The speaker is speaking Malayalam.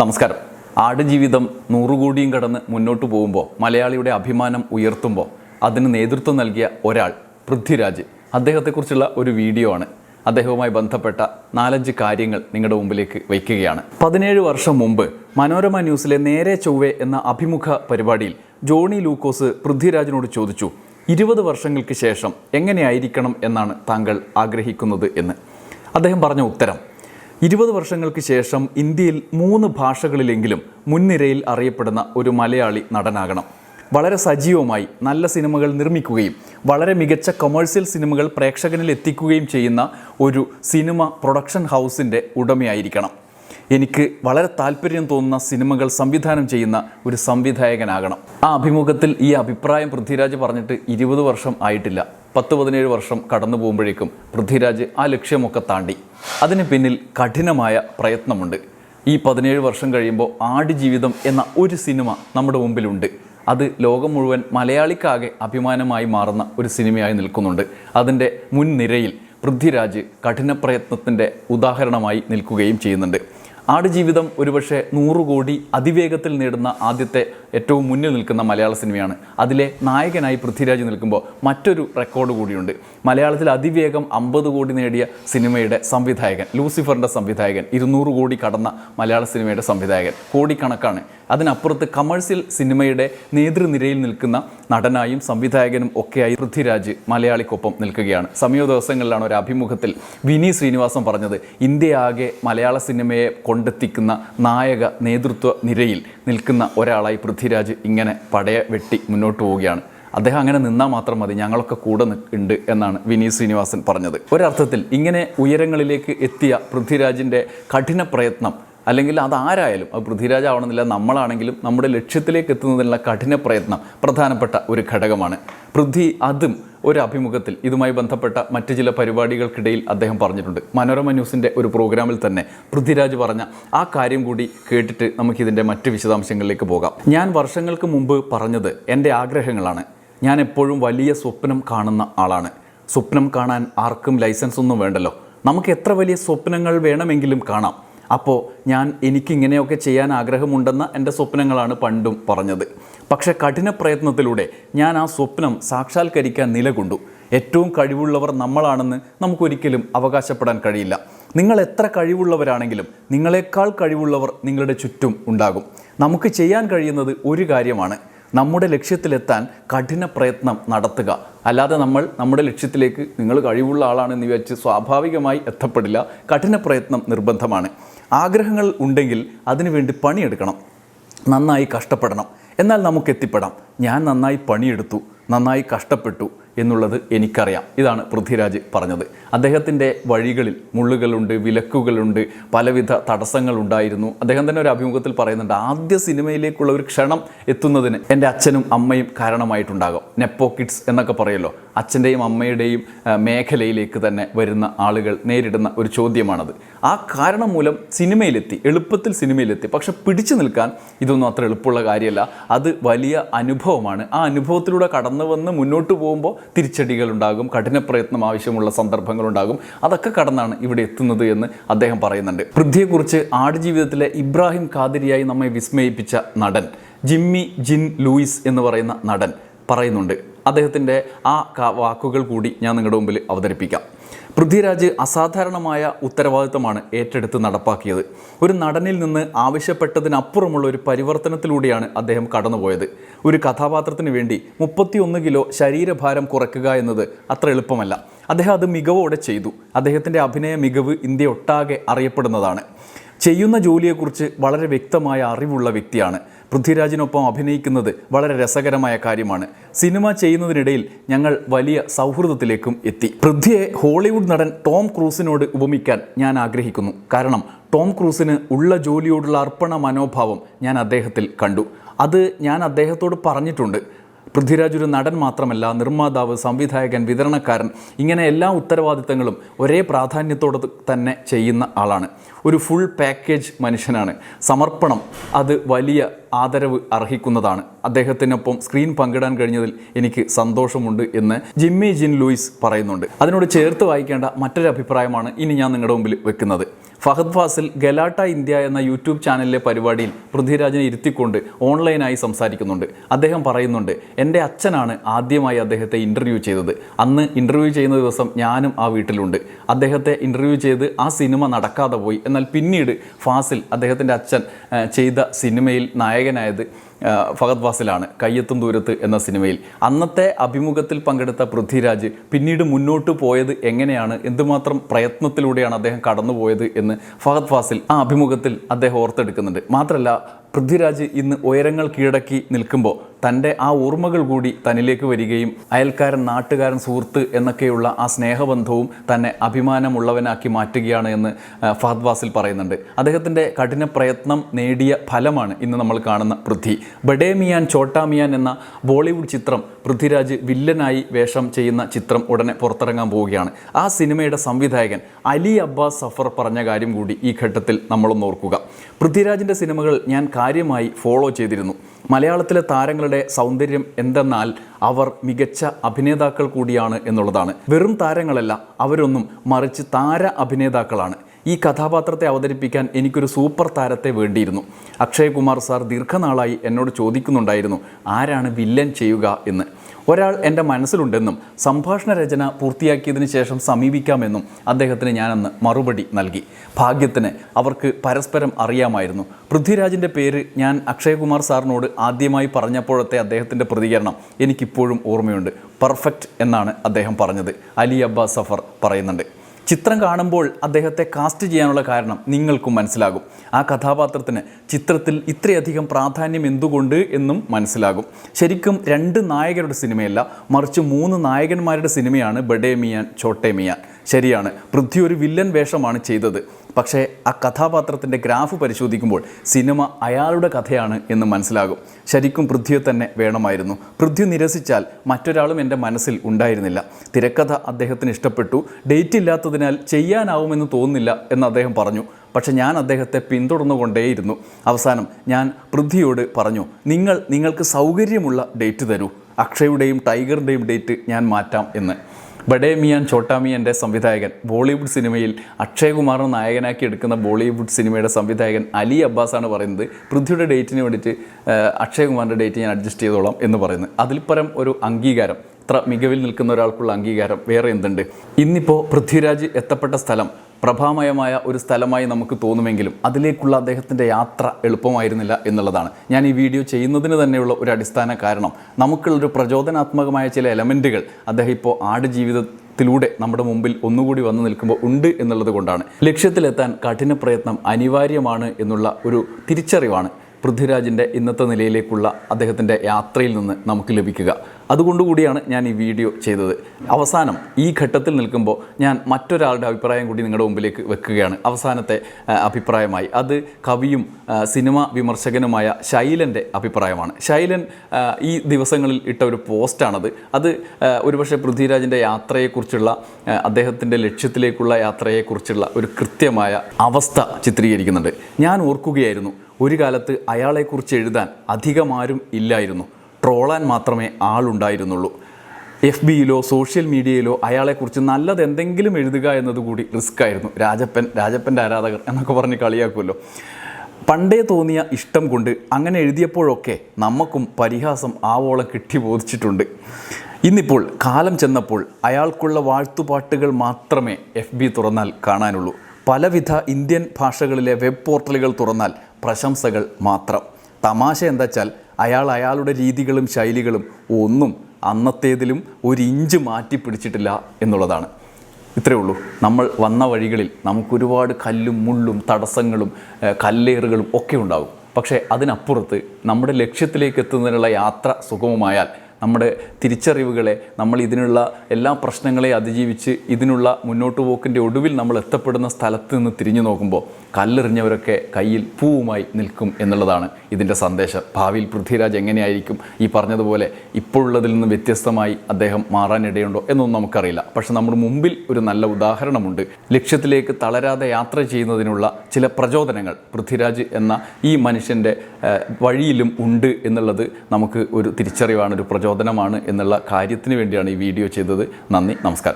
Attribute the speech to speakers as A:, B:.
A: നമസ്കാരം. ആടുജീവിതം നൂറുകോടിയും കടന്ന് മുന്നോട്ട് പോകുമ്പോൾ മലയാളിയുടെ അഭിമാനം ഉയർത്തുമ്പോൾ അതിന് നേതൃത്വം നൽകിയ ഒരാൾ പൃഥ്വിരാജ്. അദ്ദേഹത്തെക്കുറിച്ചുള്ള ഒരു വീഡിയോ ആണ്. അദ്ദേഹവുമായി ബന്ധപ്പെട്ട നാലഞ്ച് കാര്യങ്ങൾ നിങ്ങളുടെ മുമ്പിലേക്ക് വയ്ക്കുകയാണ്. പതിനേഴ് വർഷം മുമ്പ് മനോരമ ന്യൂസിലെ നേരെ ചൊവ്വേ എന്ന അഭിമുഖ പരിപാടിയിൽ ജോണി ലൂക്കോസ് പൃഥ്വിരാജിനോട് ചോദിച്ചു ഇരുപത് വർഷങ്ങൾക്ക് ശേഷം എങ്ങനെയായിരിക്കണം എന്നാണ് താങ്കൾ ആഗ്രഹിക്കുന്നത്? എന്ന്. അദ്ദേഹം പറഞ്ഞ ഉത്തരം ഇരുപത് വർഷങ്ങൾക്ക് ശേഷം ഇന്ത്യയിൽ മൂന്ന് ഭാഷകളിലെങ്കിലും മുൻനിരയിൽ അറിയപ്പെടുന്ന ഒരു മലയാളി നടനാകണം. വളരെ സജീവമായി നല്ല സിനിമകൾ നിർമ്മിക്കുകയും വളരെ മികച്ച കൊമേഴ്സ്യൽ സിനിമകൾ പ്രേക്ഷകനിൽ എത്തിക്കുകയും ചെയ്യുന്ന ഒരു സിനിമ പ്രൊഡക്ഷൻ ഹൗസിന്റെ ഉടമയായിരിക്കണം. എനിക്ക് വളരെ താല്പര്യം തോന്നുന്ന സിനിമകൾ സംവിധാനം ചെയ്യുന്ന ഒരു സംവിധായകനാകണം. ആ അഭിമുഖത്തിൽ ഈ അഭിപ്രായം പൃഥ്വിരാജ് പറഞ്ഞിട്ട് ഇരുപത് വർഷം ആയിട്ടില്ല. പത്ത് പതിനേഴ് വർഷം കടന്നു പോകുമ്പോഴേക്കും പൃഥ്വിരാജ് ആ ലക്ഷ്യമൊക്കെ താണ്ടി. അതിന് പിന്നിൽ കഠിനമായ പ്രയത്നമുണ്ട്. ഈ പതിനേഴ് വർഷം കഴിയുമ്പോൾ ആടുജീവിതം എന്ന ഒരു സിനിമ നമ്മുടെ മുമ്പിലുണ്ട്. അത് ലോകം മുഴുവൻ മലയാളിക്കാകെ അഭിമാനമായി മാറുന്ന ഒരു സിനിമയായി നിൽക്കുന്നുണ്ട്. അതിന്റെ മുൻനിരയിൽ പൃഥ്വിരാജ് കഠിന പ്രയത്നത്തിന്റെ ഉദാഹരണമായി നിൽക്കുകയും ചെയ്യുന്നുണ്ട്. ആടുജീവിതം ഒരുപക്ഷെ നൂറ് കോടി അതിവേഗത്തിൽ നേടുന്ന ആദ്യത്തെ ഏറ്റവും മുന്നിൽ നിൽക്കുന്ന മലയാള സിനിമയാണ്. അതിലെ നായകനായി പൃഥ്വിരാജ് നിൽക്കുമ്പോൾ മറ്റൊരു റെക്കോർഡ് കൂടിയുണ്ട്. മലയാളത്തിൽ അതിവേഗം അമ്പത് കോടി നേടിയ സിനിമയുടെ സംവിധായകൻ ലൂസിഫറിന്റെ സംവിധായകൻ ഇരുന്നൂറ് കോടി കടന്ന മലയാള സിനിമയുടെ സംവിധായകൻ കോടിക്കണക്കാണ്. അതിനപ്പുറത്ത് കമേഴ്സ്യൽ സിനിമയുടെ നേതൃനിരയിൽ നിൽക്കുന്ന നടനായും സംവിധായകനും ഒക്കെയായി പൃഥ്വിരാജ് മലയാളിക്കൊപ്പം നിൽക്കുകയാണ്. സമീപ ദിവസങ്ങളിലാണ് ഒരു അഭിമുഖത്തിൽ വിനി ശ്രീനിവാസൻ പറഞ്ഞത് ഇന്ത്യയാകെ മലയാള സിനിമയെ കൊണ്ടെത്തിക്കുന്ന നായക നേതൃത്വ നിരയിൽ നിൽക്കുന്ന ഒരാളായി പൃഥ്വിരാജ് ഇങ്ങനെ പടയെ വെട്ടി മുന്നോട്ട് പോവുകയാണ്. അദ്ദേഹം അങ്ങനെ നിന്നാൽ മാത്രം മതി ഞങ്ങളൊക്കെ കൂടെ ഉണ്ട് എന്നാണ് വിനീത് ശ്രീനിവാസൻ പറഞ്ഞത്. ഒരർത്ഥത്തിൽ ഇങ്ങനെ ഉയരങ്ങളിലേക്ക് എത്തിയ പൃഥ്വിരാജിന്റെ കഠിന പ്രയത്നം അല്ലെങ്കിൽ അതാരായാലും അത് പൃഥ്വിരാജ് ആവണമെന്നില്ല നമ്മളാണെങ്കിലും നമ്മുടെ ലക്ഷ്യത്തിലേക്ക് എത്തുന്നതിനുള്ള കഠിന പ്രയത്നം പ്രധാനപ്പെട്ട ഒരു ഘടകമാണ്. പൃഥ്വി അതും ഒരു അഭിമുഖത്തിൽ ഇതുമായി ബന്ധപ്പെട്ട മറ്റ് ചില പരിപാടികൾക്കിടയിൽ അദ്ദേഹം പറഞ്ഞിട്ടുണ്ട്. മനോരമ ന്യൂസിന്റെ ഒരു പ്രോഗ്രാമിൽ തന്നെ പൃഥ്വിരാജ് പറഞ്ഞ ആ കാര്യം കൂടി കേട്ടിട്ട് നമുക്കിതിന്റെ മറ്റ് വിശദാംശങ്ങളിലേക്ക് പോകാം. ഞാൻ വർഷങ്ങൾക്ക് മുമ്പ് പറഞ്ഞത് എന്റെ ആഗ്രഹങ്ങളാണ്. ഞാൻ എപ്പോഴും വലിയ സ്വപ്നം കാണുന്ന ആളാണ്. സ്വപ്നം കാണാൻ ആർക്കും ലൈസൻസ് ഒന്നും വേണ്ടല്ലോ. നമുക്ക് എത്ര വലിയ സ്വപ്നങ്ങൾ വേണമെങ്കിലും കാണാം. അപ്പോൾ ഞാൻ എനിക്കിങ്ങനെയൊക്കെ ചെയ്യാൻ ആഗ്രഹമുണ്ടെന്ന എന്റെ സ്വപ്നങ്ങളാണ് പണ്ടും പറഞ്ഞത്. പക്ഷേ കഠിന പ്രയത്നത്തിലൂടെ ഞാൻ ആ സ്വപ്നം സാക്ഷാത്കരിക്കാൻ നിലകൊണ്ടു. ഏറ്റവും കഴിവുള്ളവർ നമ്മളാണെന്ന് നമുക്കൊരിക്കലും അവകാശപ്പെടാൻ കഴിയില്ല. നിങ്ങൾ എത്ര കഴിവുള്ളവരാണെങ്കിലും നിങ്ങളെക്കാൾ കഴിവുള്ളവർ നിങ്ങളുടെ ചുറ്റും ഉണ്ടാകും. നമുക്ക് ചെയ്യാൻ കഴിയുന്നത് ഒരു കാര്യമാണ്. നമ്മുടെ ലക്ഷ്യത്തിലെത്താൻ കഠിന പ്രയത്നം നടത്തുക. അല്ലാതെ നമ്മൾ നമ്മുടെ ലക്ഷ്യത്തിലേക്ക് നിങ്ങൾ കഴിവുള്ള ആളാണെന്ന് വിചാരിച്ച് സ്വാഭാവികമായി എത്തപ്പെടില്ല. കഠിന പ്രയത്നം നിർബന്ധമാണ്. ആഗ്രഹങ്ങൾ ഉണ്ടെങ്കിൽ അതിനുവേണ്ടി പണിയെടുക്കണം. നന്നായി കഷ്ടപ്പെടണം. എന്നാൽ നമുക്ക് എത്തിപ്പെടാം ഞാൻ നന്നായി പണിയെടുത്തു. നന്നായി കഷ്ടപ്പെട്ടു. എന്നുള്ളത് എനിക്കറിയാം. ഇതാണ് പൃഥ്വിരാജ് പറഞ്ഞത്. അദ്ദേഹത്തിന്റെ വഴികളിൽ മുള്ളുകളുണ്ട് വിലക്കുകളുണ്ട് പലവിധ തടസ്സങ്ങളുണ്ടായിരുന്നു. അദ്ദേഹം തന്നെ ഒരു അഭിമുഖത്തിൽ പറയുന്നുണ്ട് ആദ്യ സിനിമയിലേക്കുള്ള ഒരു ക്ഷണം എത്തുന്നതിന് എന്റെ അച്ഛനും അമ്മയും കാരണമായിട്ടുണ്ടാകും. നെപ്പോ കിഡ്സ് എന്നൊക്കെ പറയല്ലോ. അച്ഛന്റെയും അമ്മയുടെയും മേഖലയിലേക്ക് തന്നെ വരുന്ന ആളുകൾ നേരിടുന്ന ഒരു ചോദ്യമാണത്. ആ കാരണം മൂലം സിനിമയിലെത്തി എളുപ്പത്തിൽ സിനിമയിലെത്തി. പക്ഷെ പിടിച്ചു നിൽക്കാൻ ഇതൊന്നും അത്ര എളുപ്പമുള്ള കാര്യമല്ല. അത് വലിയ അനുഭവമാണ്. ആ അനുഭവത്തിലൂടെ കടന്നു വന്ന് മുന്നോട്ട് പോകുമ്പോൾ തിരിച്ചടികൾ ഉണ്ടാകും കഠിന പ്രയത്നം ആവശ്യമുള്ള സന്ദർഭങ്ങളുണ്ടാകും. അതൊക്കെ കടന്നാണ് ഇവിടെ എത്തുന്നത് എന്ന് അദ്ദേഹം പറയുന്നുണ്ട്. പൃഥ്വിയെക്കുറിച്ച് ആടുജീവിതത്തിലെ ഇബ്രാഹിം കാതിരിയായി നമ്മെ വിസ്മയിപ്പിച്ച നടൻ ജിമ്മി ജിൻ ലൂയിസ് എന്ന് പറയുന്ന നടൻ പറയുന്നുണ്ട്. അദ്ദേഹത്തിന്റെ ആ വാക്കുകൾ കൂടി ഞാൻ നിങ്ങളുടെ മുമ്പിൽ അവതരിപ്പിക്കാം. പൃഥ്വിരാജ് അസാധാരണമായ ഉത്തരവാദിത്തമാണ് ഏറ്റെടുത്ത് നടപ്പാക്കിയത്. ഒരു നടനിൽ നിന്ന് ആവശ്യപ്പെട്ടതിനപ്പുറമുള്ള ഒരു പരിവർത്തനത്തിലൂടെയാണ് അദ്ദേഹം കടന്നുപോയത്. ഒരു കഥാപാത്രത്തിന് വേണ്ടി മുപ്പത്തിയൊന്ന് കിലോ ശരീരഭാരം കുറയ്ക്കുക എന്നത് അത്ര എളുപ്പമല്ല. അദ്ദേഹം അത് മികവോടെ ചെയ്തു. അദ്ദേഹത്തിന്റെ അഭിനയ മികവ് ഇന്ത്യ ഒട്ടാകെ അറിയപ്പെടുന്നതാണ്. ചെയ്യുന്ന ജോലിയെക്കുറിച്ച് വളരെ വ്യക്തമായ അറിവുള്ള വ്യക്തിയാണ്. പൃഥ്വിരാജിനൊപ്പം അഭിനയിക്കുന്നത് വളരെ രസകരമായ കാര്യമാണ്. സിനിമ ചെയ്യുന്നതിനിടയിൽ ഞങ്ങൾ വലിയ സൗഹൃദത്തിലേക്കും എത്തി. പൃഥ്വിയെ ഹോളിവുഡ് നടൻ ടോം ക്രൂസിനോട് ഉപമിക്കാൻ ഞാൻ ആഗ്രഹിക്കുന്നു. കാരണം ടോം ക്രൂസിന് ഉള്ള ജോലിയോടുള്ള അർപ്പണ മനോഭാവം ഞാൻ അദ്ദേഹത്തിൽ കണ്ടു. അത് ഞാൻ അദ്ദേഹത്തോട് പറഞ്ഞിട്ടുണ്ട്. പൃഥ്വിരാജ് ഒരു നടൻ മാത്രമല്ല നിർമ്മാതാവ് സംവിധായകൻ വിതരണക്കാരൻ ഇങ്ങനെ എല്ലാ ഉത്തരവാദിത്തങ്ങളും ഒരേ പ്രാധാന്യത്തോടെ തന്നെ ചെയ്യുന്ന ആളാണ്. ഒരു ഫുൾ പാക്കേജ് മനുഷ്യനാണ്. സമർപ്പണം അത് വലിയ ആദരവ് അർഹിക്കുന്നതാണ്. അദ്ദേഹത്തിനൊപ്പം സ്ക്രീൻ പങ്കിടാൻ കഴിഞ്ഞതിൽ എനിക്ക് സന്തോഷമുണ്ട് എന്ന് ജിമ്മി ജിൻ ലൂയിസ് പറയുന്നുണ്ട്. അതിനോട് ചേർത്ത് വായിക്കേണ്ട മറ്റൊരു അഭിപ്രായമാണ് ഇനി ഞാൻ നിങ്ങളുടെ മുമ്പിൽ വെക്കുന്നത്. ഫഹദ് ഫാസിൽ ഗലാട്ട ഇന്ത്യ എന്ന യൂട്യൂബ് ചാനലിലെ പരിപാടിയിൽ പൃഥ്വിരാജിനെ ഇരുത്തിക്കൊണ്ട് ഓൺലൈനായി സംസാരിക്കുന്നുണ്ട്. അദ്ദേഹം പറയുന്നുണ്ട് എന്റെ അച്ഛനാണ് ആദ്യമായി അദ്ദേഹത്തെ ഇന്റർവ്യൂ ചെയ്തത്. അന്ന് ഇന്റർവ്യൂ ചെയ്യുന്ന ദിവസം ഞാനും ആ വീട്ടിലുണ്ട്. അദ്ദേഹത്തെ ഇന്റർവ്യൂ ചെയ്ത് ആ സിനിമ നടക്കാതെ പോയി. എന്നാൽ പിന്നീട് ഫാസിൽ അദ്ദേഹത്തിന്റെ അച്ഛൻ ചെയ്ത സിനിമയിൽ നായകനായത് ഫഹദ് വാസിലാണ് കയ്യെത്തും ദൂരത്ത് എന്ന സിനിമയിൽ. അന്നത്തെ അഭിമുഖത്തിൽ പങ്കെടുത്ത പൃഥ്വിരാജ് പിന്നീട് മുന്നോട്ട് പോയത് എങ്ങനെയാണ്? എന്തുമാത്രം പ്രയത്നത്തിലൂടെയാണ് അദ്ദേഹം കടന്നുപോയത് എന്ന് ഫഹദ് ഫാസിൽ ആ അഭിമുഖത്തിൽ അദ്ദേഹം ഓർത്തെടുക്കുന്നുണ്ട്. മാത്രമല്ല പൃഥ്വിരാജ് ഇന്ന് ഉയരങ്ങൾ കീഴടക്കി നിൽക്കുമ്പോൾ തന്റെ ആ ഓർമ്മകൾ കൂടി തന്നിലേക്ക് വരികയും അയൽക്കാരൻ നാട്ടുകാരൻ സുഹൃത്ത് എന്നൊക്കെയുള്ള ആ സ്നേഹബന്ധവും തന്നെ അഭിമാനമുള്ളവനാക്കി മാറ്റുകയാണ് എന്ന് ഫഹദ് വാസിൽ പറയുന്നുണ്ട്. അദ്ദേഹത്തിന്റെ കഠിന പ്രയത്നം നേടിയ ഫലമാണ് ഇന്ന് നമ്മൾ കാണുന്ന പൃഥ്വി. ബഡേ മിയാൻ ചോട്ടാ മിയാൻ എന്ന ബോളിവുഡ് ചിത്രം പൃഥ്വിരാജ് വില്ലനായി വേഷം ചെയ്യുന്ന ചിത്രം ഉടനെ പുറത്തിറങ്ങാൻ പോവുകയാണ്. ആ സിനിമയുടെ സംവിധായകൻ അലി അബ്ബാസ് സഫർ പറഞ്ഞ കാര്യം കൂടി ഈ ഘട്ടത്തിൽ നമ്മളൊന്ന് ഓർക്കുക. പൃഥ്വിരാജിന്റെ സിനിമകൾ ഞാൻ കാര്യമായി ഫോളോ ചെയ്തിരുന്നു. മലയാളത്തിലെ താരങ്ങളുടെ സൗന്ദര്യം എന്തെന്നാൽ അവർ മികച്ച അഭിനേതാക്കൾ കൂടിയാണ് എന്നുള്ളതാണ്. വെറും താരങ്ങളല്ല അവരൊന്നും മറിച്ച് താര അഭിനേതാക്കളാണ്. ഈ കഥാപാത്രത്തെ അവതരിപ്പിക്കാൻ എനിക്കൊരു സൂപ്പർ താരത്തെ വേണ്ടിയിരുന്നു. അക്ഷയ് കുമാർ സാർ ദീർഘനാളായി എന്നോട് ചോദിക്കുന്നുണ്ടായിരുന്നു ആരാണ് വില്ലൻ ചെയ്യുക എന്ന്. ഒരാൾ എന്റെ മനസ്സിലുണ്ടെന്നും സംഭാഷണ രചന പൂർത്തിയാക്കിയതിന് ശേഷം സമീപിക്കാമെന്നും അദ്ദേഹത്തിന് ഞാനന്ന് മറുപടി നൽകി. ഭാഗ്യത്തിന് അവർക്ക് പരസ്പരം അറിയാമായിരുന്നു. പൃഥ്വിരാജിന്റെ പേര് ഞാൻ അക്ഷയകുമാർ സാറിനോട് ആദ്യമായി പറഞ്ഞപ്പോഴത്തെ അദ്ദേഹത്തിന്റെ പ്രതികരണം എനിക്കിപ്പോഴും ഓർമ്മയുണ്ട്. പെർഫെക്റ്റ് എന്നാണ് അദ്ദേഹം പറഞ്ഞത്. അലി അബ്ബാസ് സഫർ പറയുന്നുണ്ട്. ചിത്രം കാണുമ്പോൾ അദ്ദേഹത്തെ കാസ്റ്റ് ചെയ്യാനുള്ള കാരണം നിങ്ങൾക്കും മനസ്സിലാകും. ആ കഥാപാത്രത്തിന് ചിത്രത്തിൽ ഇത്രയധികം പ്രാധാന്യം എന്തുകൊണ്ട് എന്നും മനസ്സിലാകും. ശരിക്കും രണ്ട് നായകരുടെ സിനിമയല്ല മറിച്ച് മൂന്ന് നായകന്മാരുടെ സിനിമയാണ് ബഡേ മിയാൻ ചോട്ടെ ശരിയാണ്. പൃഥ്വി ഒരു വില്ലൻ വേഷമാണ് ചെയ്തത്. പക്ഷേ ആ കഥാപാത്രത്തിന്റെ ഗ്രാഫ് പരിശോധിക്കുമ്പോൾ സിനിമ അയാളുടെ കഥയാണ് എന്ന് മനസ്സിലാകും. ശരിക്കും പൃഥ്വിയെ തന്നെ വേണമായിരുന്നു. പൃഥ്വി നിരസിച്ചാൽ മറ്റൊരാളും എന്റെ മനസ്സിൽ ഉണ്ടായിരുന്നില്ല. തിരക്കഥ അദ്ദേഹത്തിന് ഇഷ്ടപ്പെട്ടു. ഡേറ്റ് ഇല്ലാത്തതിനാൽ ചെയ്യാനാവുമെന്ന് തോന്നുന്നില്ല എന്ന് അദ്ദേഹം പറഞ്ഞു. പക്ഷെ ഞാൻ അദ്ദേഹത്തെ പിന്തുടർന്നുകൊണ്ടേയിരുന്നു. അവസാനം ഞാൻ പൃഥ്വിയോട് പറഞ്ഞു നിങ്ങൾ നിങ്ങൾക്ക് സൗകര്യമുള്ള ഡേറ്റ് തരൂ. അക്ഷയുടെയും ടൈഗറിന്റെയും ഡേറ്റ് ഞാൻ മാറ്റാം എന്ന്. ബഡേ മിയാൻ ചോട്ടാ മിയാന്റെ സംവിധായകൻ. ബോളിവുഡ് സിനിമയിൽ അക്ഷയകുമാറിനെ നായകനാക്കി എടുക്കുന്ന ബോളിവുഡ് സിനിമയുടെ സംവിധായകൻ അലി അബ്ബാസ് ആണ് പറയുന്നത്. പൃഥ്വിയുടെ ഡേറ്റിന് വേണ്ടിയിട്ട് അക്ഷയകുമാറിന്റെ ഡേറ്റ് ഞാൻ അഡ്ജസ്റ്റ് ചെയ്തോളാം എന്ന് പറയുന്നത്. അതിൽ പരം ഒരു അംഗീകാരം ഇത്ര മികവിൽ നിൽക്കുന്ന ഒരാൾക്കുള്ള അംഗീകാരം വേറെ എന്തുണ്ട്? ഇന്നിപ്പോൾ പൃഥ്വിരാജ് എത്തപ്പെട്ട സ്ഥലം പ്രഭാമയമായ ഒരു സ്ഥലമായി നമുക്ക് തോന്നുമെങ്കിലും അതിലേക്കുള്ള അദ്ദേഹത്തിന്റെ യാത്ര എളുപ്പമായിരുന്നില്ല എന്നുള്ളതാണ്. ഞാൻ ഈ വീഡിയോ ചെയ്യുന്നതിന് തന്നെയുള്ള ഒരു അടിസ്ഥാന കാരണം നമുക്കുള്ളൊരു പ്രചോദനാത്മകമായ ചില എലമെന്റുകൾ അദ്ദേഹം ഇപ്പോൾ ആടുജീവിതത്തിലൂടെ നമ്മുടെ മുമ്പിൽ ഒന്നുകൂടി വന്നു നിൽക്കുമ്പോൾ ഉണ്ട് എന്നുള്ളത് കൊണ്ടാണ്. ലക്ഷ്യത്തിലെത്താൻ കഠിന പ്രയത്നം അനിവാര്യമാണ് എന്നുള്ള ഒരു തിരിച്ചറിവാണ് പൃഥ്വിരാജിന്റെ ഇന്നത്തെ നിലയിലേക്കുള്ള അദ്ദേഹത്തിന്റെ യാത്രയിൽ നിന്ന് നമുക്ക് ലഭിക്കുക. അതുകൊണ്ടുകൂടിയാണ് ഞാൻ ഈ വീഡിയോ ചെയ്തത്. അവസാനം ഈ ഘട്ടത്തിൽ നിൽക്കുമ്പോൾ ഞാൻ മറ്റൊരാളുടെ അഭിപ്രായം കൂടി നിങ്ങളുടെ മുമ്പിലേക്ക് വെക്കുകയാണ്. അവസാനത്തെ അഭിപ്രായമായി. അത് കവിയും സിനിമ വിമർശകനുമായ ശൈലന്റെ അഭിപ്രായമാണ്. ശൈലൻ ഈ ദിവസങ്ങളിൽ ഇട്ട ഒരു പോസ്റ്റാണത്. അത് ഒരുപക്ഷെ പൃഥ്വിരാജിന്റെ യാത്രയെക്കുറിച്ചുള്ള അദ്ദേഹത്തിന്റെ ലക്ഷ്യത്തിലേക്കുള്ള യാത്രയെക്കുറിച്ചുള്ള ഒരു കൃത്യമായ അവസ്ഥ ചിത്രീകരിക്കുന്നുണ്ട്. ഞാൻ ഓർക്കുകയായിരുന്നു ഒരു കാലത്ത് അയാളെക്കുറിച്ച് എഴുതാൻ അധികമാരും ഇല്ലായിരുന്നു. ട്രോളാൻ മാത്രമേ ആളുണ്ടായിരുന്നുള്ളൂ. എഫ് ബിയിലോ സോഷ്യൽ മീഡിയയിലോ അയാളെക്കുറിച്ച് നല്ലത് എന്തെങ്കിലും എഴുതുക എന്നതുകൂടി റിസ്ക് ആയിരുന്നു രാജപ്പൻ രാജപ്പന്റെ ആരാധകർ എന്നൊക്കെ പറഞ്ഞ് കളിയാക്കുമല്ലോ. പണ്ടേ തോന്നിയ ഇഷ്ടം കൊണ്ട് അങ്ങനെ എഴുതിയപ്പോഴൊക്കെ നമുക്കും പരിഹാസം ആവോളം കിട്ടി ബോധിച്ചിട്ടുണ്ട്. ഇന്നിപ്പോൾ കാലം ചെന്നപ്പോൾ അയാൾക്കുള്ള വാഴ്ത്തുപാട്ടുകൾ മാത്രമേ എഫ് ബി തുറന്നാൽ കാണാനുള്ളൂ. പലവിധ ഇന്ത്യൻ ഭാഷകളിലെ വെബ് പോർട്ടലുകൾ തുറന്നാൽ പ്രശംസകൾ മാത്രം. തമാശ എന്താ വെച്ചാൽ അയാൾ അയാളുടെ രീതികളും ശൈലികളും ഒന്നും അന്നത്തേതിലും ഒരു ഇഞ്ച് മാറ്റി പിടിച്ചിട്ടില്ല എന്നുള്ളതാണ്. ഇത്രയേ ഉള്ളൂ. നമ്മൾ വന്ന വഴികളിൽ നമുക്കൊരുപാട് കല്ലും മുള്ളും തടസ്സങ്ങളും കല്ലേറുകളും ഒക്കെ ഉണ്ടാകും പക്ഷേ അതിനപ്പുറത്ത് നമ്മുടെ ലക്ഷ്യത്തിലേക്ക് എത്തുന്നതിനുള്ള യാത്ര സുഗമമായാൽ നമ്മുടെ തിരിച്ചറിവുകളെ നമ്മൾ ഇതിനുള്ള എല്ലാ പ്രശ്നങ്ങളെ അതിജീവിച്ച് ഇതിനുള്ള മുന്നോട്ട് പോക്കിന്റെ ഒടുവിൽ നമ്മൾ എത്തപ്പെടുന്ന സ്ഥലത്ത് നിന്ന് തിരിഞ്ഞു നോക്കുമ്പോൾ കല്ലെറിഞ്ഞവരൊക്കെ കയ്യിൽ പൂവുമായി നിൽക്കും എന്നുള്ളതാണ് ഇതിന്റെ സന്ദേശം. ഭാവിയിൽ പൃഥ്വിരാജ് എങ്ങനെയായിരിക്കും? ഈ പറഞ്ഞതുപോലെ ഇപ്പോഴുള്ളതിൽ നിന്ന് വ്യത്യസ്തമായി അദ്ദേഹം മാറാനിടയുണ്ടോ എന്നൊന്നും നമുക്കറിയില്ല. പക്ഷെ നമ്മുടെ മുമ്പിൽ ഒരു നല്ല ഉദാഹരണമുണ്ട്. ലക്ഷ്യത്തിലേക്ക് തളരാതെ യാത്ര ചെയ്യുന്നതിനുള്ള ചില പ്രചോദനങ്ങൾ പൃഥ്വിരാജ് എന്ന ഈ മനുഷ്യന്റെ വഴിയിലും ഉണ്ട് എന്നുള്ളത് നമുക്ക് ഒരു തിരിച്ചറിവാണ് ഒരു പ്രചോദനമാണ് എന്നുള്ള കാര്യത്തിന് വേണ്ടിയാണ് ഈ വീഡിയോ ചെയ്തത്. നന്ദി നമസ്കാരം.